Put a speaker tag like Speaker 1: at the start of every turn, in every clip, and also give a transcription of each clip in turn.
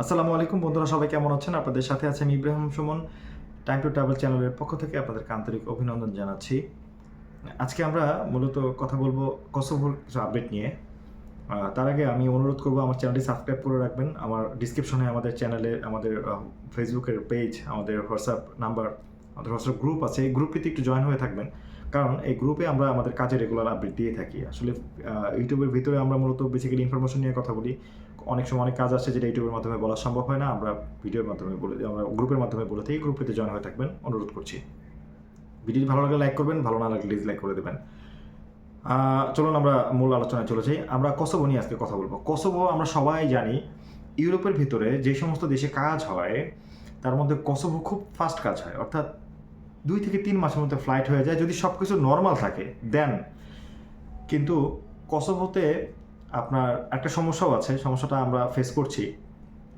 Speaker 1: আসসালামু আলাইকুম বন্ধুরা, সবাই কেমন আছেন? আপনাদের সাথে আছে আমি Ibrahim Sumon time to travel চ্যানেলের পক্ষ থেকে আপনাদেরকে আন্তরিক অভিনন্দন জানাচ্ছি। আজকে আমরা মূলত কথা বলব কসোভোর কিছু আপডেট নিয়ে। তার আগে আমি অনুরোধ করব, আমার চ্যানেলটি সাবস্ক্রাইব করে রাখবেন। আমার ডিসক্রিপশনে আমাদের চ্যানেলে, আমাদের ফেসবুকের পেজ আমাদের হোয়াটসঅ্যাপ নাম্বার আমাদের হোয়াটসঅ্যাপ গ্রুপ আছে। এই গ্রুপটিতে একটু জয়েন হয়ে থাকবেন। কারণ এই গ্রুপে আমরা আমাদের কাজে রেগুলার আপডেট দিয়ে থাকি। আসলে ইউটিউবের ভিতরে আমরা মূলত বেসিক্যালি ইনফরমেশন নিয়ে কথা বলি। অনেক সময় অনেক কাজ আছে যেটা ইউটিউবের মাধ্যমে বলা সম্ভব হয় না। আমরা ভিডিওর মাধ্যমে বলে আমরা গ্রুপের মাধ্যমে বলে থাকি গ্রুপেতে জয়েন হয়ে থাকবেন। অনুরোধ করছি। ভিডিওটি ভালো লাগলে লাইক করবেন, ভালো না লাগলে ডিসলাইক করে দেবেন। চলুন আমরা মূল আলোচনায় চলে যাই। আমরা কসোভো নিয়ে আজকে কথা বলব। কসোভো আমরা সবাই জানি, ইউরোপের ভিতরে যে সমস্ত দেশে কাজ হয়, তার মধ্যে কসোভো খুব ফাস্ট কাজ হয়। অর্থাৎ দুই থেকে তিন মাসের মধ্যে ফ্লাইট হয়ে যায়। যদি সব কিছু নর্মাল থাকে দেন কিন্তু কসোভোতে আপনার একটা সমস্যাও আছে, সমস্যাটা আমরা ফেস করছি।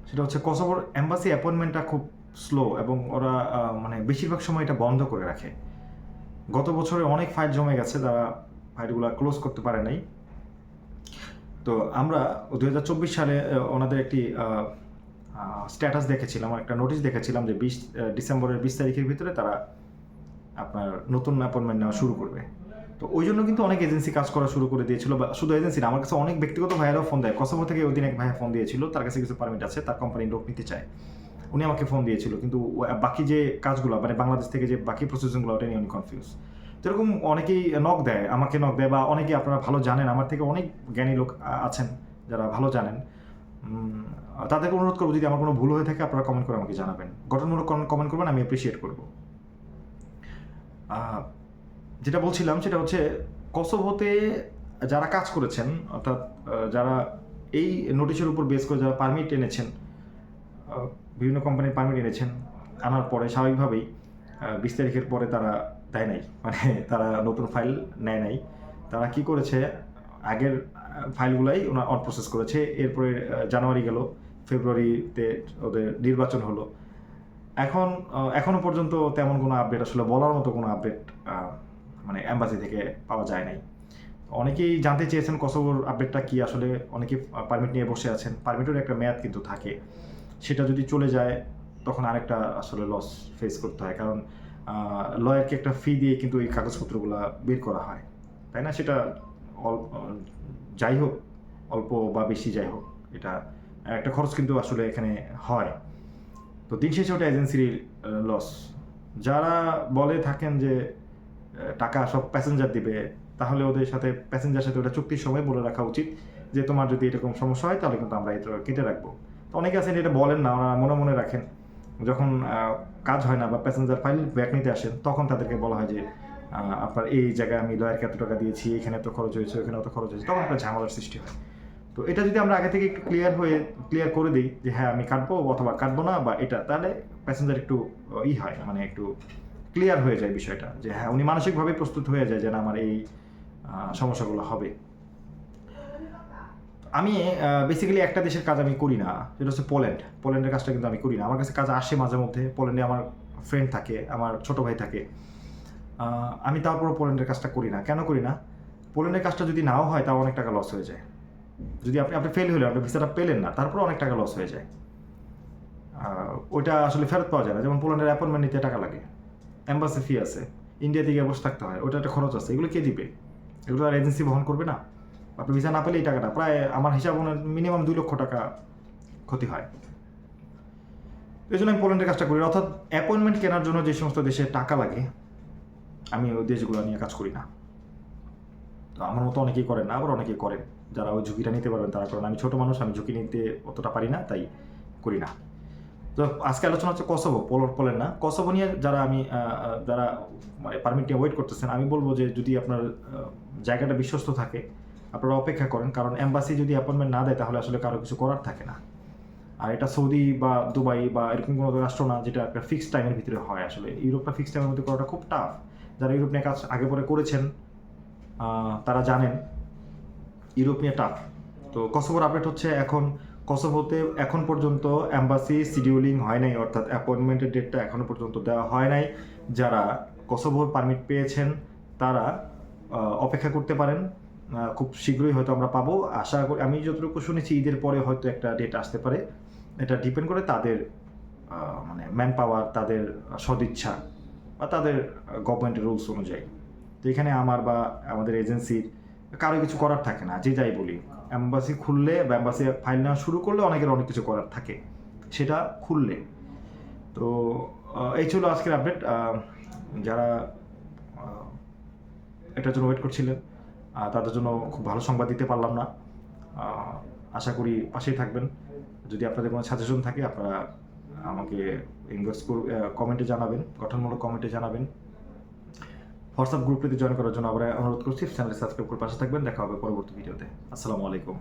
Speaker 1: সেটা হচ্ছে কসোভোর অ্যাম্বাসি অ্যাপয়েন্টমেন্টটা খুব স্লো এবং ওরা মানে বেশিরভাগ সময় এটা বন্ধ করে রাখে। গত বছরে অনেক ফাইল জমে গেছে, তারা ফাইলগুলো ক্লোজ করতে পারে নাই। তো আমরা দু হাজার চব্বিশ সালে ওনাদের একটি স্ট্যাটাস দেখেছিলাম, একটা নোটিশ দেখেছিলাম যে বিশ ডিসেম্বরের বিশ তারিখের ভিতরে তারা আপনার নতুন অ্যাপয়েন্টমেন্ট নেওয়া শুরু করবে। তো ওই জন্য কিন্তু অনেক এজেন্সি কাজ করা শুরু করে দিয়েছিল বা শুধু এজেন্সি আমার কাছে অনেক ব্যক্তিগত ভাইয়েরাও ফোন দেয়। কসোভো থেকে ওই দিন এক ভাইয়া ফোন দিয়েছিল, তার কাছে কিছু পারমিট আছে, তার কোম্পানি লোক নিতে চায়। উনি আমাকে ফোন দিয়েছিল, কিন্তু বাকি যে কাজগুলো মানে বাংলাদেশ থেকে যে বাকি প্রসেসিংগুলো ওটা নিয়ে উনি কনফিউজ তো এরকম অনেকেই নক দেয়, আমাকে নক দেয় বা অনেকেই আপনারা ভালো জানেন, আমার থেকে অনেক জ্ঞানী লোক আছেন যারা ভালো জানেন। তাদেরকে অনুরোধ করব, যদি আমার কোনো ভুল হয়ে থাকে, আপনারা কমেন্ট করে আমাকে জানাবেন। গঠনমূলক কমেন্ট করবেন, আমি অ্যাপ্রিসিয়েট করব। যেটা বলছিলাম সেটা হচ্ছে কসোভোতে যারা কাজ করেছেন, অর্থাৎ যারা এই নোটিশের উপর বেস করে যারা পারমিট এনেছেন বিভিন্ন কোম্পানির পারমিট এনেছেন, আনার পরে স্বাভাবিকভাবেই বিশ তারিখের পরে তারা দেয় নাই। মানে তারা নতুন ফাইল নেয় নাই। তারা কি করেছে, আগের ফাইলগুলাই ওনার অন প্রসেস করেছে। এরপরে জানুয়ারি গেল, ফেব্রুয়ারিতে ওদের নির্বাচন হলো। এখন এখনও পর্যন্ত তেমন কোনো আপডেট আসলে বলার মতো কোনো আপডেট মানে অ্যাম্বাসি থেকে পাওয়া যায় নাই। অনেকেই জানতে চেয়েছেন কসোভোর আপডেটটা কি? আসলে অনেকে পারমিট নিয়ে বসে আছেন। পারমিটের একটা মেয়াদ কিন্তু থাকে। সেটা যদি চলে যায়, তখন আরেকটা আসলে লস ফেস করতে হয়। কারণ লয়ারকে একটা ফি দিয়ে কিন্তু এই কাগজপত্রগুলো বের করা হয়। তাই না? সেটা যাই হোক, অল্প বা বেশি যাই হোক, এটা একটা খরচ কিন্তু আসলে এখানে হয়। তো দিন শেষে ওটা এজেন্সির লস যারা বলে থাকেন যে টাকা সব প্যাসেঞ্জার দিবে, তাহলে ওদের সাথে প্যাসেঞ্জার সাথে ওটা চুক্তির সময় বলে রাখা উচিত যে তোমার যদি এরকম সমস্যা হয় তাহলে কিন্তু আমরা এটা কেটে রাখব। তো অনেকে আছেন এটা বলেন না, ওনারা মনে মনে রাখেন। যখন কাজ হয় না বা প্যাসেঞ্জার ফাইল ব্যাক নিতে আসেন, তখন তাদেরকে বলা হয় যে আপনার এই জায়গায় আমি লয়ারকে এত টাকা দিয়েছি, এখানে এত খরচ হয়েছে, ওখানে এত খরচ হয়েছে, তখন একটা ঝামেলার সৃষ্টি হয়। তো এটা যদি আমরা আগে থেকে একটু ক্লিয়ার হয়ে ক্লিয়ার করে দিই যে হ্যাঁ আমি কাটবো অথবা কাটবো না বা এটা, তাহলে প্যাসেঞ্জার একটু, ই হয় মানে একটু ক্লিয়ার হয়ে যায় বিষয়টা, যে হ্যাঁ উনি মানসিকভাবে প্রস্তুত হয়ে যায় যে না, আমার এই সমস্যাগুলো হবে। আমি বেসিক্যালি একটা দেশের কাজ আমি করি না যেটা হচ্ছে পোল্যান্ড পোল্যান্ডের কাজটা কিন্তু আমি করি না। আমার কাছে কাজ আসে মাঝে মধ্যে। পোল্যান্ডে আমার ফ্রেন্ড থাকে, আমার ছোট ভাই থাকে। আমি তারপরও পোল্যান্ডের কাজটা করি না। কেন করি না? পোল্যান্ডের কাজটা যদি নাও হয়, তাও অনেক টাকা লস হয়ে যায়। যদি আপনি আপনি ফেল হলে আপনি ভিসাটা পেলেন না তারপরে অনেক টাকা লস হয়ে যায়। ওইটা আসলে ফেরত পাওয়া যায় না। যেমন পোল্যান্ডের অ্যাপয়েন্টমেন্ট নিতে টাকা লাগে। অ্যাম্বাসি ফি আছে। ইন্ডিয়া থেকে বসে থাকতে হয়। ওটা একটা খরচ আছে। এগুলো কে দিবে? এগুলো আর এজেন্সি বহন করবে না। আপনি ভিসা না পেলে এই টাকাটা। প্রায় আমার হিসাব মিনিমাম দুই লক্ষ টাকা ক্ষতি হয়। এই জন্য আমি পোল্যান্ডের কাজটা করি। অর্থাৎ অ্যাপয়েন্টমেন্ট কেনার জন্য যে সমস্ত দেশে টাকা লাগে, আমি ওই দেশগুলো নিয়ে কাজ করি না। তো আমার মতো অনেকেই করেন না, আবার অনেকেই করেন। যারা ওই ঝুঁকিটা নিতে পারবেন, তারা করেন। আমি ছোটো মানুষ, আমি ঝুঁকি নিতে অতটা পারি না, তাই করি না। তো আজকে আলোচনা হচ্ছে কসোভো পোলর না। কসোভো নিয়ে যারা আমি যারা মানে পারমিট নিয়ে ওয়েট করতেছেন, আমি বলব যে যদি আপনার জায়গাটা বিশ্বস্ত থাকে, আপনারা অপেক্ষা করেন। কারণ এম্বাসি যদি অ্যাপয়েন্টমেন্ট না দেয়, তাহলে আসলে কারও কিছু করার থাকে না। আর এটা সৌদি বা দুবাই বা এরকম কোনো রাষ্ট্র না, যেটা একটা ফিক্সড টাইমের ভিতরে হয় আসলে। ইউরোপটা ফিক্সড টাইমের মধ্যে করাটা খুব টাফ যারা ইউরোপ নিয়ে কাজ আগে পরে করেছেন তারা জানেন, ইউরোপ নিয়ে টাফ তো কসোভোর আপডেট হচ্ছে এখন কসোভোতে এখন পর্যন্ত অ্যাম্বাসি শিডিউলিং হয় নাই, অর্থাৎ অ্যাপয়েন্টমেন্টের ডেটটা এখনও পর্যন্ত দেওয়া হয় নাই। যারা কসোভোর পারমিট পেয়েছেন, তারা অপেক্ষা করতে পারেন। খুব শীঘ্রই হয়তো আমরা পাবো। আশা করি, আমি যতটুকু শুনেছি, ঈদের পরে হয়তো একটা ডেট আসতে পারে। এটা ডিপেন্ড করে তাদের মানে ম্যান পাওয়ার তাদের সদিচ্ছা বা তাদের গভর্নমেন্টের রুলস অনুযায়ী। তো এখানে আমার বা আমাদের এজেন্সির কারও কিছু করার থাকে না, যে যাই বলি। অ্যাম্বাসি খুললে বা অ্যাম্বাসি ফাইল নেওয়া শুরু করলে অনেকের অনেক কিছু করার থাকে, সেটা খুললে। তো এই ছিল আজকের আপডেট যারা এটার জন্য ওয়েট করছিলেন তাদের জন্য খুব ভালো সংবাদ দিতে পারলাম না। আশা করি পাশেই থাকবেন। যদি আপনাদের কোনো সাজেশন থাকে, আপনারা আমাকে ইনবক্স কমেন্টে জানাবেন, গঠনমূলক কমেন্টে জানাবেন। হোয়াটসঅ্যাপ গ্রুপটিতে জয়েন করার জন্য আবার অনুরোধ করছি। চ্যানেল সাবস্ক্রাইব করে পাশে থাকবেন। দেখা হবে পরবর্তী ভিডিওতে। আসসালামু আলাইকুম।